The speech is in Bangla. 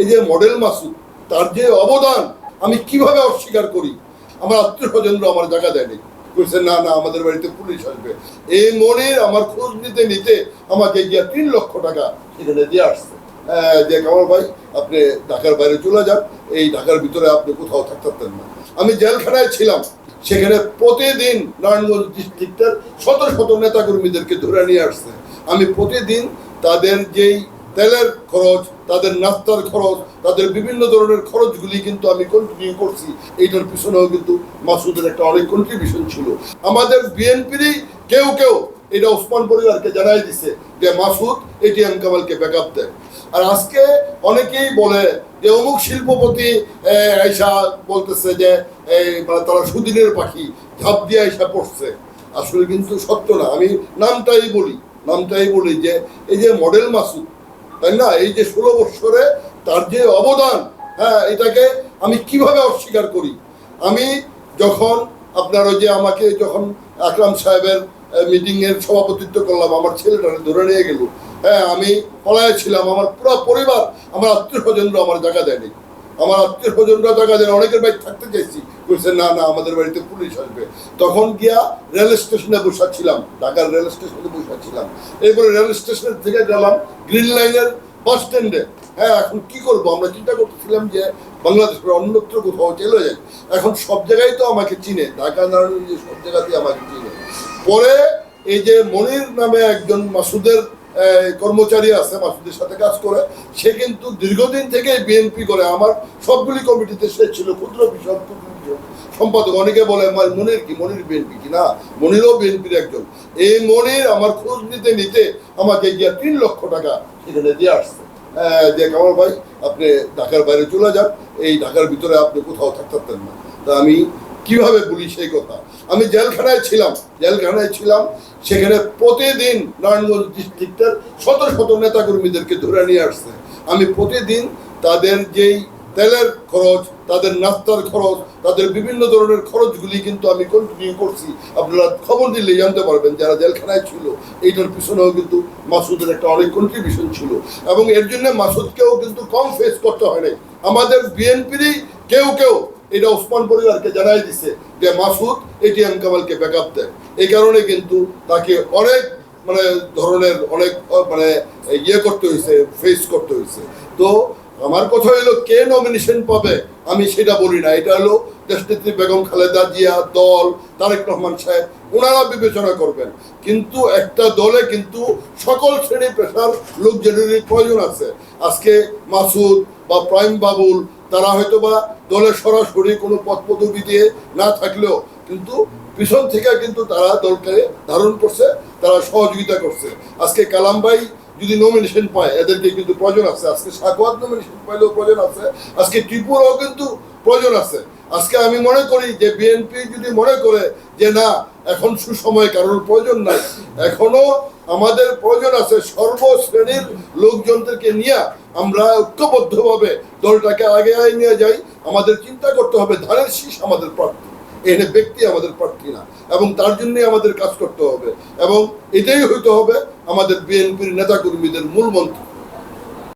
এই যে মডেল মাসুদ, তার যে অবদান, আমি কীভাবে অস্বীকার করি? আমার আত্মীয় স্বজনরা আমার জায়গা দেয়নি বলছে না না, আমাদের বাড়িতে পুলিশ আসবে। এই মনে আমার খোঁজ নিতে নিতে আমাকে গিয়া তিন লক্ষ টাকা সেখানে দিয়ে আসছে। যে কামাল ভাই, আপনি ঢাকার বাইরে চলে যান। এই ঢাকার ভিতরে আপনি কোথাও থাকতে পারতেন না। আমি জেলখানায় ছিলাম। সেখানে প্রতিদিন নারায়ণগঞ্জ ডিস্ট্রিক্টের শত শত নেতাকর্মীদেরকে ধরে নিয়ে আসছে। আমি প্রতিদিন তাদের যেই তেলের খরচ, তাদের নাস্তার খরচ, তাদের বিভিন্ন ধরনের খরচগুলি কিন্তু আমি কন্টিনিউ করছি। এইটার পিছনেও কিন্তু মাসুদের একটা অনেক কন্ট্রিবিউশন ছিল। আমাদের বিএনপিরই কেউ কেউ এটা ওসমান পরিবারকে জানাই দিছে যে, মাসুদ, এটিএম কামালকে ব্যাকআপ দেয় আর আজকে অনেকেই বলে যে, অমুক শিল্পপতি আইসা বলতেছে যে মানে তারা সুদিনের পাখি, ঝাঁপ দিয়ে আইসা পড়ছে। আসলে কিন্তু সত্য না। আমি নামটাই বলি নামটাই বলি যে, এই যে মডেল মাসুদ তাই না? এই যে ষোলো বৎসরে তার যে অবদান হ্যাঁ এটাকে আমি কীভাবে অস্বীকার করি? আমি যখন আপনার ওই যে আমাকে যখন আকরাম সাহেবের মিটিং এর সভাপতিত্ব করলাম, আমার ছেলেটাকে ধরে নিয়ে গেল। হ্যাঁ আমি পলায় ছিলাম, আমার পুরো পরিবার, আমার আত্মীয় স্বজনরা আমার জায়গা দেয়নি। আমার আত্মীয় স্বজনরা জায়গা দেন অনেকের বাড়ি থাকতে চাইছি। বলছে, না না, আমাদের বাড়িতে পুলিশ আসবে। তখন গিয়া রেল স্টেশনে বসাচ্ছিলাম, ঢাকার রেল স্টেশনে বসাচ্ছিলাম। এরপরে রেল স্টেশন থেকে গেলাম গ্রিন লাইনের বাস স্ট্যান্ডে। হ্যাঁ এখন কি করব? আমরা চিন্তা করতেছিলাম যে বাংলাদেশের অন্যত্র কোথাও চলে যাই। এখন সব জায়গায় তো আমাকে চিনে, ঢাকা, নারায়ণগঞ্জ সব জায়গাতেই আমাকে চিনে। পরে এই যে মনির নামে একজন মাসুদের কর্মচারী আছে, মাসুদের সাথে কাজ করে, সে কিন্তু দীর্ঘদিন থেকে বিএনপি করে। আমার সবগুলি কমিটিতে সে ছিল ক্ষুদ্র বিষয় সম্পাদক অনেকে বলে মনির কি? মনির বিএনপি কি না? মনিরও বিএনপির একজন। এই মনির আমার খোঁজ নিতে নিতে আমাকে গিয়া তিন লক্ষ টাকা সেখানে দিয়ে আসছে। যে কামাল ভাই, আপনি ঢাকার বাইরে চলে যান। এই ঢাকার ভিতরে আপনি কোথাও থাকতে পারতেন না। তা আমি কীভাবে বলি সেই কথা? আমি জেলখানায় ছিলাম। জেলখানায় ছিলাম। সেখানে প্রতিদিন নারায়ণগঞ্জ ডিস্ট্রিক্টের শত শত নেতাকর্মীদেরকে ধরে নিয়ে আসছে। আমি প্রতিদিন তাদের যেই তেলের খরচ, তাদের নাস্তার খরচ, তাদের বিভিন্ন ধরনের খরচগুলি কিন্তু আমি কন্টিনিউ করছি। আপনারা খবর দিলে জানতে পারবেন যারা জেলখানায় ছিল, এইটার পিছনেও কিন্তু মাসুদের একটা অনেক কন্ট্রিবিউশন ছিল। এবং এর জন্য মাসুদকেও কিন্তু কম ফেস করতে হয় নাই। আমাদের বিএনপিরই কেউ কেউ এটা ওসমান পরিবারকে জানাই দিছে যে, মাসুদ, এটিএম কামালকে ব্যাকআপ দেয় এই কারণে কিন্তু তাকে অনেক মানে ধরনের অনেক মানে ইয়ে করতে হয়েছে ফেস করতে হয়েছে। তো আমার কথা হলো কে নমিনেশন পাবে? আমি সেটা বলি না। এটা হলো দেশনেত্রী বেগম খালেদা জিয়া দল, তারেক রহমান সাহেব, ওনারা বিবেচনা করবেন। কিন্তু একটা দলে কিন্তু সকল শ্রেণি পেশার লোকজনেরই প্রয়োজন আছে। আজকে মাসুদ বা প্রাইম বাবুল, তারা হয়তো বা দলের সরাসরি কোনো পদ পদবি দিয়ে না থাকলেও, কিন্তু পিছন থেকে কিন্তু তারা দলকে ধারণ করছে, তারা সহযোগিতা করছে। আজকে কালাম ভাই যদি নমিনেশন পায়, এদেরকে কিন্তু প্রয়োজন আছে। আজকে সাকওয়াত নমিনেশন পাইলেও প্রয়োজন আছে, আজকে ত্রিপুরাও কিন্তু প্রয়োজন আছে। আজকে আমি মনে করি যে বিএনপি যদি মনে করে যে না, এখন সুসময় কারোর প্রয়োজন নাই, এখনও আমাদের প্রয়োজন আছে সর্বশ্রেণীর লোকজনদেরকে নিয়ে আমরা ঐক্যবদ্ধভাবে দলটাকে আগে নিয়ে যাই। আমাদের চিন্তা করতে হবে, ধানের শীষ আমাদের প্রার্থী এখানে ব্যক্তি আমাদের প্রার্থী না। এবং তার জন্যই আমাদের কাজ করতে হবে। এবং এটাই হইতে হবে আমাদের বিএনপির নেতাকর্মীদের মূল মন্ত্র।